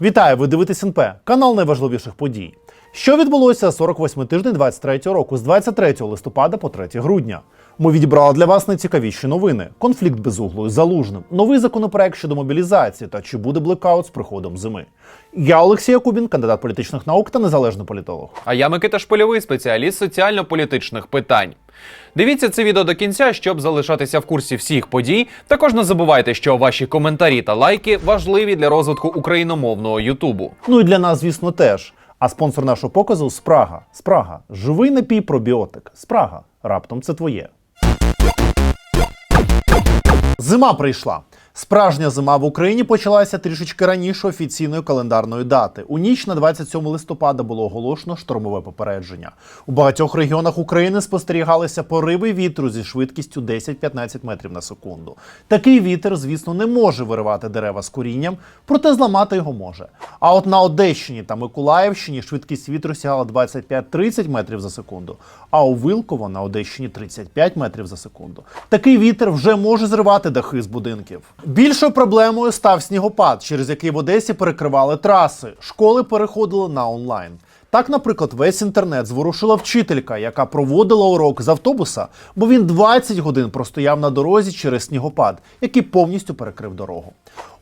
Вітаю! Ви дивитесь НП, канал найважливіших подій. Що відбулося 48 тиждень 23 року з 23 листопада по 3 грудня. Ми відібрали для вас найцікавіші новини: конфлікт без углу із залужним, новий законопроект щодо мобілізації та чи буде блекаут з приходом зими. Я Олексій Якубін, кандидат політичних наук та незалежний політолог. А я Микита Шпильовий, спеціаліст соціально-політичних питань. Дивіться це відео до кінця, щоб залишатися в курсі всіх подій. Також не забувайте, що ваші коментарі та лайки важливі для розвитку україномовного Ютубу. Ну і для нас, звісно, теж. А спонсор нашого показу Спрага. Спрага. Живий напій пробіотик. Спрага. Раптом це твоє. Зима прийшла. Справжня зима в Україні почалася трішечки раніше офіційної календарної дати. У ніч на 27 листопада було оголошено штормове попередження. У багатьох регіонах України спостерігалися пориви вітру зі швидкістю 10-15 метрів на секунду. Такий вітер, звісно, не може виривати дерева з корінням, проте зламати його може. А от на Одещині та Миколаївщині швидкість вітру сягала 25-30 метрів за секунду, а у Вилково на Одещині 35 метрів за секунду. Такий вітер вже може зривати дахи з будинків. Більшою проблемою став снігопад, через який в Одесі перекривали траси. Школи переходили на онлайн. Так, наприклад, весь інтернет зворушила вчителька, яка проводила урок з автобуса, бо він 20 годин простояв на дорозі через снігопад, який повністю перекрив дорогу.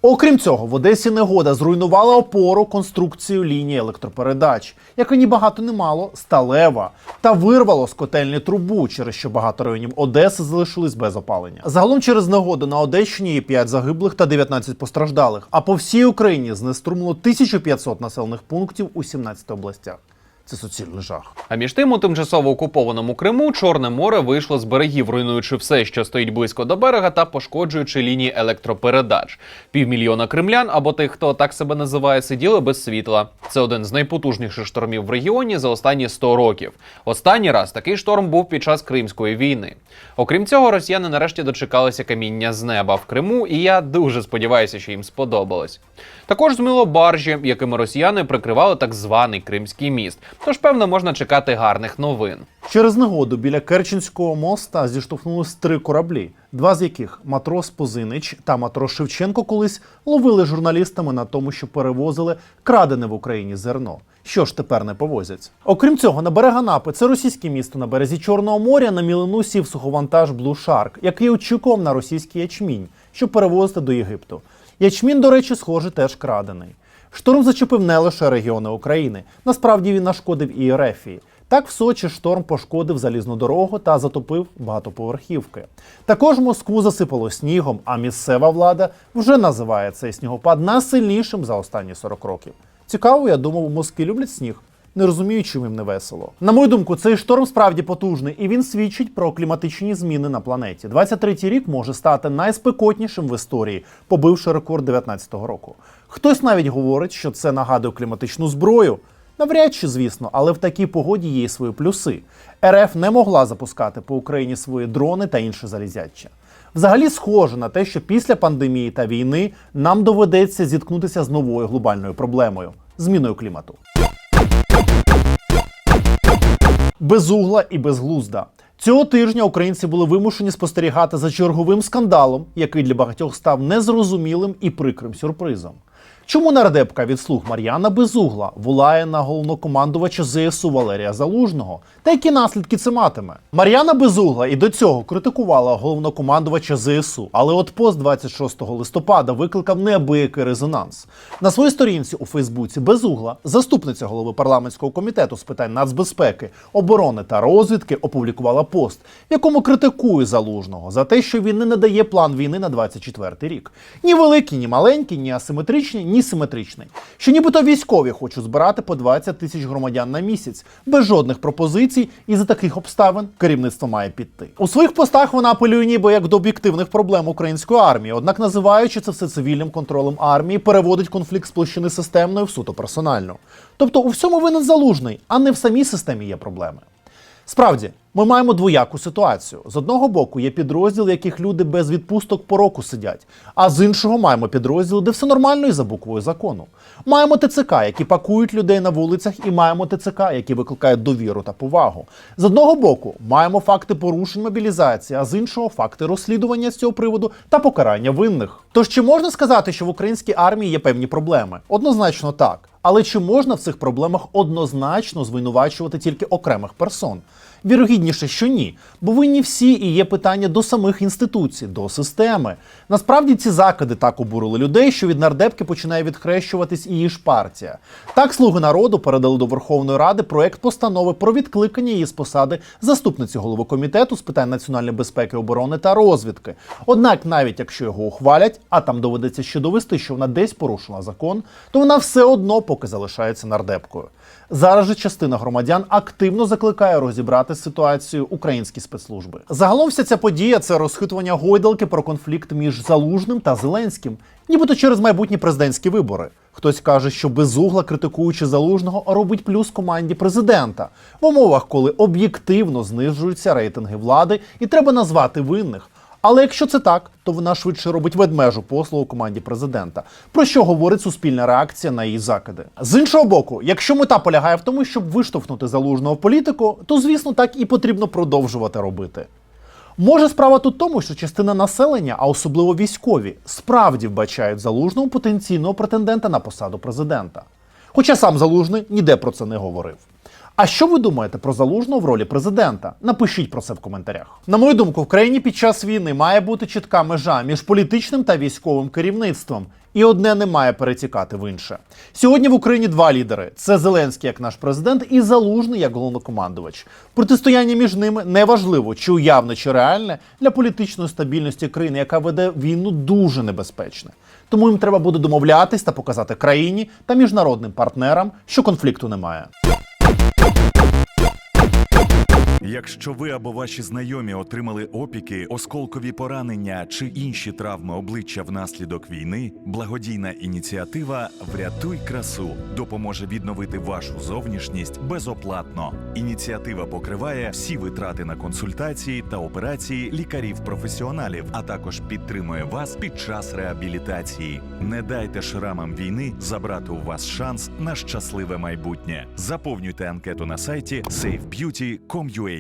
Окрім цього, в Одесі негода зруйнувала опору конструкцію лінії електропередач, яка ні багато не мало сталева, та вирвало з котельні трубу, через що багато районів Одеси залишились без опалення. Загалом через негоду на Одещині є 5 загиблих та 19 постраждалих. А по всій Україні знеструмило 1500 населених пунктів у 17 областях. Це суцільний жах. А між тим, у тимчасово окупованому Криму Чорне море вийшло з берегів, руйнуючи все, що стоїть близько до берега, та пошкоджуючи лінії електропередач. Півмільйона кримлян або тих, хто так себе називає, сиділи без світла. Це один з найпотужніших штормів в регіоні за останні 100 років. Останній раз такий шторм був під час Кримської війни. Окрім цього, росіяни нарешті дочекалися каміння з неба в Криму, і я дуже сподіваюся, що їм сподобалось. Також змило баржі, якими росіяни прикривали так званий Кримський міст. Тож, певно, можна чекати гарних новин. Через негоду біля Керченського моста зіштовхнулись три кораблі, два з яких матрос Позинич та матрос Шевченко колись ловили журналістами на тому, що перевозили крадене в Україні зерно. Що ж тепер не повозять? Окрім цього, на берег Анапи, це російське місто на березі Чорного моря, на мілину сів суховантаж Blue Shark, який очікував на російський ячмінь, щоб перевозити до Єгипту. Ячмін, до речі, схоже, теж крадений. Шторм зачепив не лише регіони України. Насправді він нашкодив і Ерефії. Так в Сочі шторм пошкодив залізну дорогу та затопив багатоповерхівки. Також Москву засипало снігом, а місцева влада вже називає цей снігопад найсильнішим за останні 40 років. Цікаво, я думав, у Москві люблять сніг. Не розумію, чим їм не весело. На мою думку, цей шторм справді потужний, і він свідчить про кліматичні зміни на планеті. 23-й рік може стати найспекотнішим в історії, побивши рекорд 19-го року. Хтось навіть говорить, що це нагадує кліматичну зброю. Навряд чи, звісно, але в такій погоді є свої плюси. РФ не могла запускати по Україні свої дрони та інше залізяча. Взагалі схоже на те, що після пандемії та війни нам доведеться зіткнутися з новою глобальною проблемою зміною клімату. Безугла і безглузда. Цього тижня українці були вимушені спостерігати за черговим скандалом, який для багатьох став незрозумілим і прикрим сюрпризом. Чому нардепка від слуг Мар'яна Безугла волає на головнокомандувача ЗСУ Валерія Залужного? Та які наслідки це матиме? Мар'яна Безугла і до цього критикувала головнокомандувача ЗСУ, але от пост 26 листопада викликав неабиякий резонанс. На своїй сторінці у Фейсбуці Безугла, заступниця голови парламентського комітету з питань нацбезпеки, оборони та розвідки, опублікувала пост, в якому критикує залужного за те, що він не надає план війни на 24 рік. Ні великий, ні маленький, ні асиметричний, ні симетричний. Що нібито військові хочуть збирати по 20 тисяч громадян на місяць без жодних пропозицій, і за таких обставин керівництво має піти. У своїх постах вона апелює ніби як до об'єктивних проблем української армії, однак називаючи це все цивільним контролем армії, переводить конфлікт з площини системної в суто персональну. Тобто у всьому винен залужний, а не в самій системі є проблеми. Справді, ми маємо двояку ситуацію. З одного боку, є підрозділи, в яких люди без відпусток по року сидять, а з іншого маємо підрозділи, де все нормально і за буквою закону. Маємо ТЦК, які пакують людей на вулицях, і маємо ТЦК, які викликають довіру та повагу. З одного боку, маємо факти порушень мобілізації, а з іншого факти розслідування з цього приводу та покарання винних. Тож чи можна сказати, що в українській армії є певні проблеми? Однозначно так. Але чи можна в цих проблемах однозначно звинувачувати тільки окремих персон? Вірогідніше, що ні, бо винні всі і є питання до самих інституцій, до системи. Насправді ці закиди так обурили людей, що від нардепки починає відхрещуватись і її ж партія. Так слуги народу передали до Верховної Ради проект постанови про відкликання її з посади заступниці голови комітету з питань національної безпеки, оборони та розвідки. Однак, навіть якщо його ухвалять, а там доведеться ще довести, що вона десь порушила закон, то вона все одно поки залишається нардепкою. Зараз же частина громадян активно закликає розібрати з ситуацією українські спецслужби. Загалом вся ця подія це розхитування гойдалки про конфлікт між Залужним та Зеленським, нібито через майбутні президентські вибори. Хтось каже, що безугла критикуючи залужного, робить плюс команді президента в умовах, коли об'єктивно знижуються рейтинги влади, і треба назвати винних. Але якщо це так, то вона швидше робить ведмежу послугу команді президента, про що говорить суспільна реакція на її закиди. З іншого боку, якщо мета полягає в тому, щоб виштовхнути залужного в політику, то звісно так і потрібно продовжувати робити. Може, справа тут тому, що частина населення, а особливо військові, справді вбачають залужного потенційного претендента на посаду президента. Хоча сам залужний ніде про це не говорив. А що ви думаєте про залужного в ролі президента? Напишіть про це в коментарях. На мою думку, в країні під час війни має бути чітка межа між політичним та військовим керівництвом, і одне не має перетікати в інше. Сьогодні в Україні два лідери: це Зеленський як наш президент і Залужний як головнокомандувач. Протистояння між ними неважливо, чи уявне, чи реальне для політичної стабільності країни, яка веде війну дуже небезпечне. Тому їм треба буде домовлятись та показати країні та міжнародним партнерам, що конфлікту немає. Якщо ви або ваші знайомі отримали опіки, осколкові поранення чи інші травми обличчя внаслідок війни, благодійна ініціатива Врятуй красу допоможе відновити вашу зовнішність безоплатно. Ініціатива покриває всі витрати на консультації та операції лікарів-професіоналів, а також підтримує вас під час реабілітації. Не дайте шрамам війни забрати у вас шанс на щасливе майбутнє. Заповнюйте анкету на сайті safebeauty.com.ua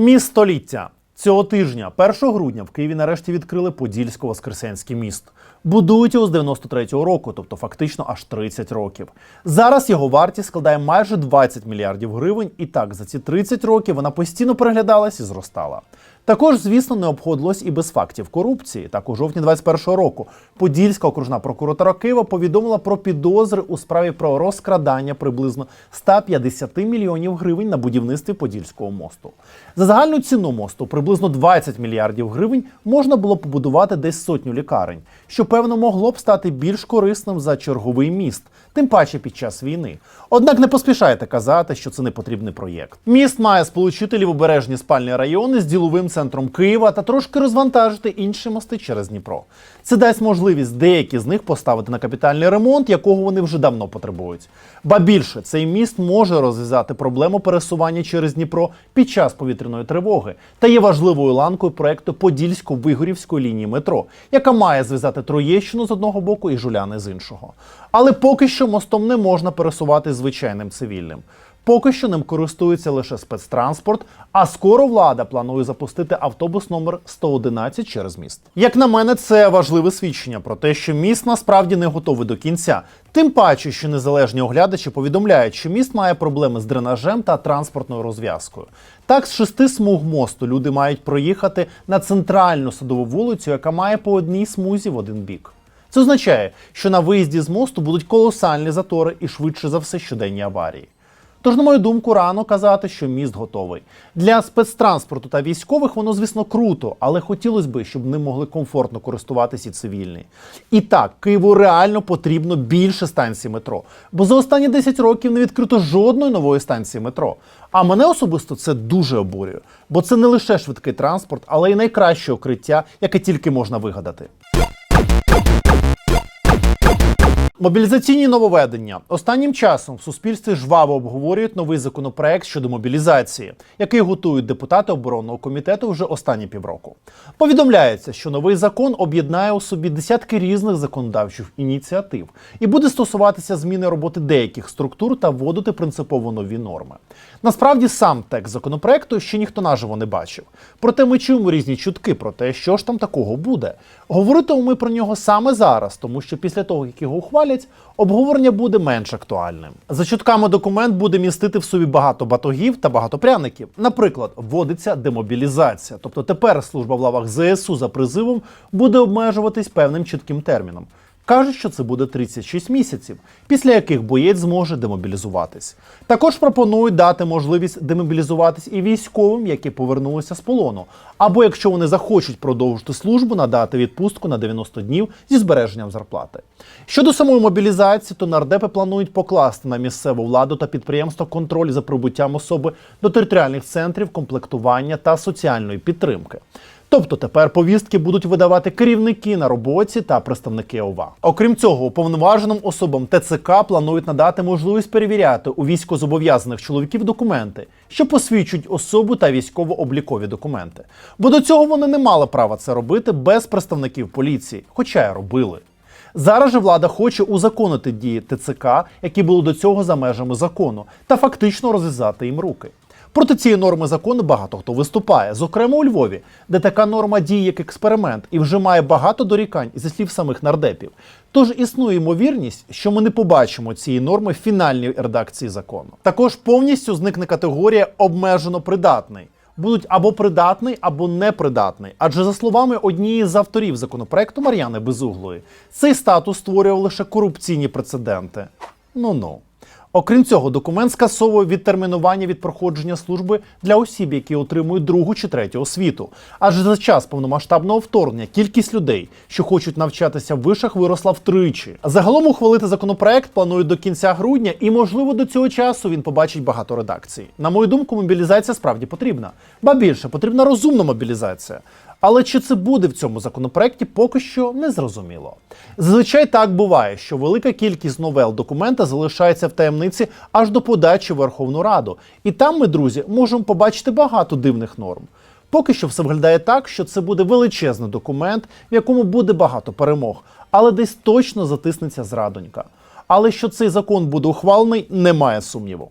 Міст століття. Цього тижня, 1 грудня, в Києві нарешті відкрили Подільсько-Воскресенський міст. Будують його з 93-го року, тобто фактично аж 30 років. Зараз його вартість складає майже 20 мільярдів гривень, і так за ці 30 років вона постійно переглядалась і зростала. Також, звісно, не обходилось і без фактів корупції. Так, у жовтні 21-го року Подільська окружна прокуратура Києва повідомила про підозри у справі про розкрадання приблизно 150 мільйонів гривень на будівництві Подільського мосту. За загальну ціну мосту приблизно 20 мільярдів гривень можна було побудувати десь сотню лікарень, що певно могло б стати більш корисним за черговий міст, тим паче під час війни. Однак не поспішайте казати, що це не потрібний проєкт. Міст має сполучити лівобережні спальні райони з діловим центром Києва та трошки розвантажити інші мости через Дніпро. Це дасть можливість деякі з них поставити на капітальний ремонт, якого вони вже давно потребують. Ба більше цей міст може розв'язати проблему пересування через Дніпро під час повітряної тривоги та є важливою ланкою проекту Подільсько-Вигорівської лінії метро, яка має зв'язати Троєщину з одного боку і Жуляни з іншого. Але поки що мостом не можна пересувати звичайним цивільним. Поки що ним користується лише спецтранспорт, а скоро влада планує запустити автобус номер 111 через міст. Як на мене, це важливе свідчення про те, що міст насправді не готовий до кінця. Тим паче, що незалежні оглядачі повідомляють, що міст має проблеми з дренажем та транспортною розв'язкою. Так, з шести смуг мосту люди мають проїхати на центральну садову вулицю, яка має по одній смузі в один бік. Це означає, що на виїзді з мосту будуть колосальні затори і швидше за все щоденні аварії. Тож, на мою думку, рано казати, що міст готовий. Для спецтранспорту та військових воно, звісно, круто, але хотілося б, щоб ним могли комфортно користуватися і цивільні. І так, Києву реально потрібно більше станцій метро, бо за останні 10 років не відкрито жодної нової станції метро. А мене особисто це дуже обурює, бо це не лише швидкий транспорт, але й найкраще укриття, яке тільки можна вигадати. Мобілізаційні нововведення останнім часом в суспільстві жваво обговорюють новий законопроект щодо мобілізації, який готують депутати оборонного комітету вже останні півроку. Повідомляється, що новий закон об'єднає у собі десятки різних законодавчих ініціатив і буде стосуватися зміни роботи деяких структур та вводити принципово нові норми. Насправді сам текст законопроекту ще ніхто наживо не бачив. Проте ми чуємо різні чутки про те, що ж там такого буде. Говоритимемо ми про нього саме зараз, тому що після того, як його ухвалять, обговорення буде менш актуальним. За чутками документ буде містити в собі багато батогів та багато пряників. Наприклад, вводиться демобілізація, тобто тепер служба в лавах ЗСУ за призивом буде обмежуватись певним чітким терміном. Кажуть, що це буде 36 місяців, після яких боєць зможе демобілізуватись. Також пропонують дати можливість демобілізуватись і військовим, які повернулися з полону, або якщо вони захочуть продовжити службу, надати відпустку на 90 днів зі збереженням зарплати. Щодо самої мобілізації, то нардепи планують покласти на місцеву владу та підприємства контроль за прибуттям особи до територіальних центрів комплектування та соціальної підтримки. Тобто тепер повістки будуть видавати керівники на роботі та представники ОВА. Окрім цього, уповноваженим особам ТЦК планують надати можливість перевіряти у військозобов'язаних чоловіків документи, що посвідчують особу та військово-облікові документи. Бо до цього вони не мали права це робити без представників поліції, хоча й робили. Зараз же влада хоче узаконити дії ТЦК, які були до цього за межами закону, та фактично розв'язати їм руки. Проти цієї норми закону багато хто виступає, зокрема у Львові, де така норма діє як експеримент і вже має багато дорікань зі слів самих нардепів. Тож існує ймовірність, що ми не побачимо цієї норми в фінальній редакції закону. Також повністю зникне категорія обмежено придатний. Будуть або придатний, або непридатний. Адже за словами однієї з авторів законопроекту Мар'яни Безуглої, цей статус створював лише корупційні прецеденти. Ну ну. Окрім цього, документ скасовує відтермінування від проходження служби для осіб, які отримують другу чи третю освіту. Адже за час повномасштабного вторгнення кількість людей, що хочуть навчатися в вишах, виросла втричі. Загалом ухвалити законопроект планують до кінця грудня, і можливо до цього часу він побачить багато редакцій. На мою думку, мобілізація справді потрібна. Ба більше потрібна розумна мобілізація. Але чи це буде в цьому законопроекті, поки що не зрозуміло. Зазвичай так буває, що велика кількість новел документа залишається в таємниці аж до подачі в Верховну Раду. І там ми, друзі, можемо побачити багато дивних норм. Поки що все виглядає так, що це буде величезний документ, в якому буде багато перемог, але десь точно затиснеться зрадонька. Але що цей закон буде ухвалений, немає сумніву.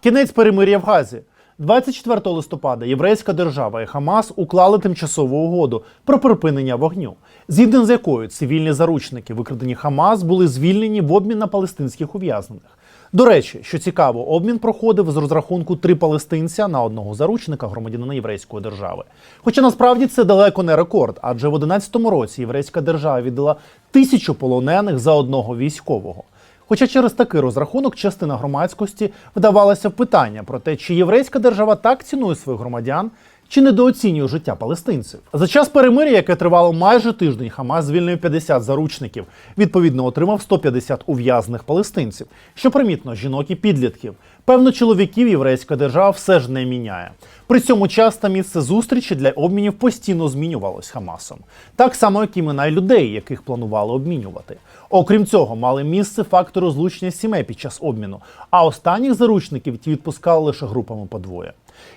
Кінець перемир'я в Газі. 24 листопада єврейська держава і Хамас уклали тимчасову угоду про припинення вогню, згідно з якою цивільні заручники, викрадені Хамас, були звільнені в обмін на палестинських ув'язнених. До речі, що цікаво, обмін проходив з розрахунку три палестинця на одного заручника громадянина єврейської держави. Хоча насправді це далеко не рекорд, адже в 11-му році єврейська держава віддала тисячу полонених за одного військового. Хоча через такий розрахунок частина громадськості вдавалася в питання про те, чи єврейська держава так цінує своїх громадян, чи недооцінює життя палестинців. За час перемир'я, яке тривало майже тиждень, Хамас звільнив 50 заручників, відповідно отримав 150 ув'язних палестинців, що примітно жінок і підлітків. Певно, чоловіків єврейська держава все ж не міняє. При цьому час та місце зустрічі для обмінів постійно змінювалось Хамасом, так само, як імена людей, яких планували обмінювати. Окрім цього, мали місце фактори розлучення сімей під час обміну, а останніх заручників ті відпускали лише групами по двоє.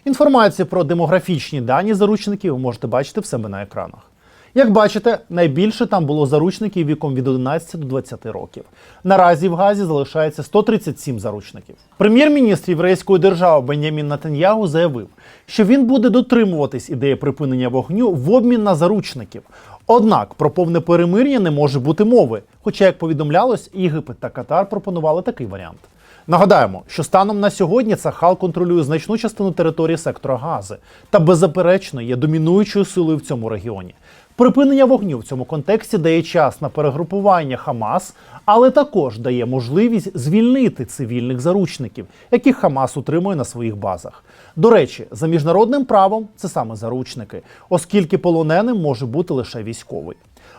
Інформацію про демографічні дані заручників ви можете бачити в себе на екранах. Як бачите, найбільше там було заручників віком від 11 до 20 років. Наразі в Газі залишається 137 заручників. Прем'єр-міністр єврейської держави Бенямін Натаньягу заявив, що він буде дотримуватись ідеї припинення вогню в обмін на заручників. Однак про повне перемир'я не може бути мови. Хоча, як повідомлялось, Єгипет та Катар пропонували такий варіант. Нагадаємо, що станом на сьогодні Цахал контролює значну частину території сектора Гази та беззаперечно є домінуючою силою в цьому регіоні. Припинення вогню в цьому контексті дає час на перегрупування Хамас, але також дає можливість звільнити цивільних заручників, яких Хамас утримує на своїх базах. До речі, за міжнародним правом це саме заручники, оскільки полоненим може бути лише військовий.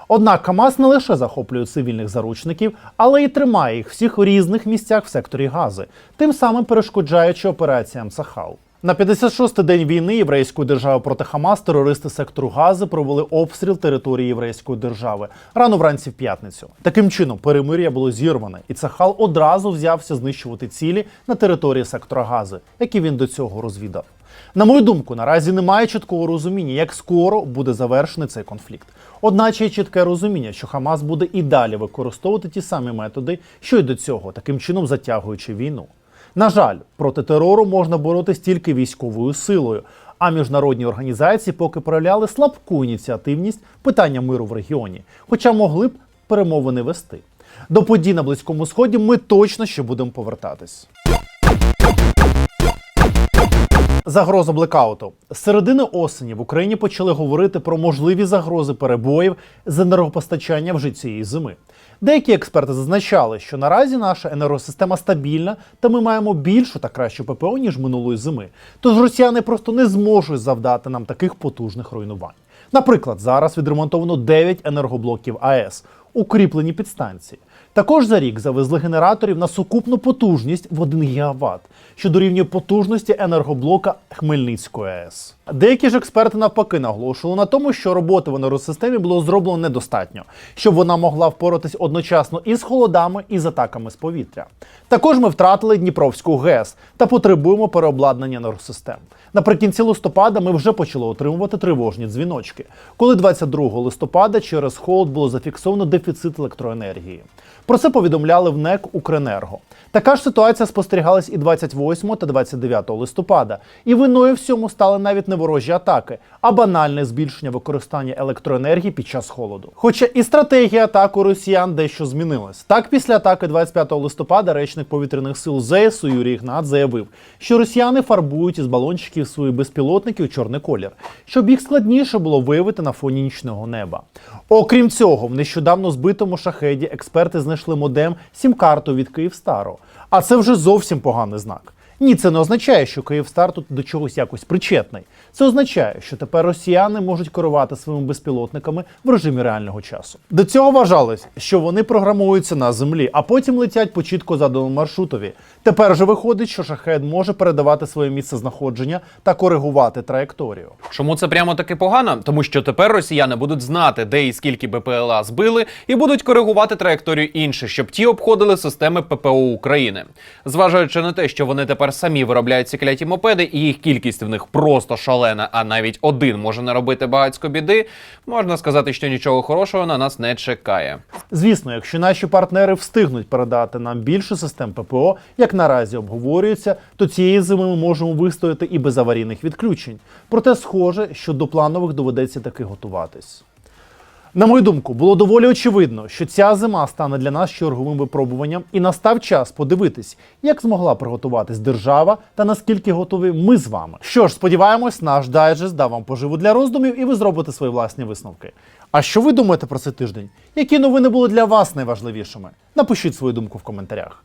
Однак Хамас не лише захоплює цивільних заручників, але й тримає їх всіх у різних місцях в секторі Гази, тим самим перешкоджаючи операціям Сахал. На 56-й день війни єврейської держави проти Хамас терористи сектору Гази провели обстріл території єврейської держави рано вранці в п'ятницю. Таким чином, перемир'я було зірване, і Цахал одразу взявся знищувати цілі на території сектора Гази, які він до цього розвідав. На мою думку, наразі немає чіткого розуміння, як скоро буде завершений цей конфлікт. Одначе є чітке розуміння, що Хамас буде і далі використовувати ті самі методи, що й до цього, таким чином затягуючи війну. На жаль, проти терору можна боротись тільки військовою силою. А міжнародні організації поки проявляли слабку ініціативність питання миру в регіоні, хоча могли б перемовини вести. До подій на Близькому Сході ми точно ще будемо повертатись. Загроза блекауту з середини осені в Україні почали говорити про можливі загрози перебоїв з енергопостачання вже цієї зими. Деякі експерти зазначали, що наразі наша енергосистема стабільна, та ми маємо більшу та кращу ППО ніж минулої зими. Тож росіяни просто не зможуть завдати нам таких потужних руйнувань. Наприклад, зараз відремонтовано 9 енергоблоків АЕС, укріплені підстанції. Також за рік завезли генераторів на сукупну потужність в 1 ГВт, що дорівнює потужності енергоблока Хмельницької АЕС. Деякі ж експерти навпаки наголошували на тому, що роботи в енергосистемі було зроблено недостатньо, щоб вона могла впоратись одночасно і з холодами, і з атаками з повітря. Також ми втратили Дніпровську ГЕС та потребуємо переобладнання енергосистем. Наприкінці листопада ми вже почали отримувати тривожні дзвіночки, коли 22 листопада через холод було зафіксовано дефіцит електроенергії. Про це повідомляли в НЕК Укренерго. Така ж ситуація спостерігалась і 28 та 29 листопада. І виною всьому стали навіть не ворожі атаки, а банальне збільшення використання електроенергії під час холоду. Хоча і стратегія атаки росіян дещо змінилась. Так, після атаки 25 листопада речник повітряних сил ЗСУ Юрій Ігнат заявив, що росіяни фарбують із балончиків свої безпілотники у чорний колір, щоб їх складніше було виявити на фоні нічного неба. Окрім цього, в нещодавно збитому шахеді експерти знайшли модем сім-карту від Київстару. А це вже зовсім поганий знак. Ні, це не означає, що Київстар тут до чогось якось причетний. Це означає, що тепер росіяни можуть керувати своїми безпілотниками в режимі реального часу. До цього вважалось, що вони програмуються на землі, а потім летять по чітко заданому маршрутові. Тепер же виходить, що шахед може передавати своє місце знаходження та коригувати траєкторію. Чому це прямо таки погано? Тому що тепер росіяни будуть знати, де і скільки БПЛА збили, і будуть коригувати траєкторію інших, щоб ті обходили системи ППО України. Зважаючи на те, що вони тепер самі виробляють ці кляті мопеди, і їх кількість в них просто шалена, а навіть один може наробити багатько біди, можна сказати, що нічого хорошого на нас не чекає. Звісно, якщо наші партнери встигнуть передати нам більше систем ППО, як наразі обговорюється, то цієї зими ми можемо вистояти і без аварійних відключень. Проте схоже, що до планових доведеться таки готуватись. На мою думку, було доволі очевидно, що ця зима стане для нас черговим випробуванням, і настав час подивитись, як змогла приготуватись держава та наскільки готові ми з вами. Що ж, сподіваємось, наш дайджест дав вам поживу для роздумів, і ви зробите свої власні висновки. А що ви думаєте про цей тиждень? Які новини були для вас найважливішими? Напишіть свою думку в коментарях.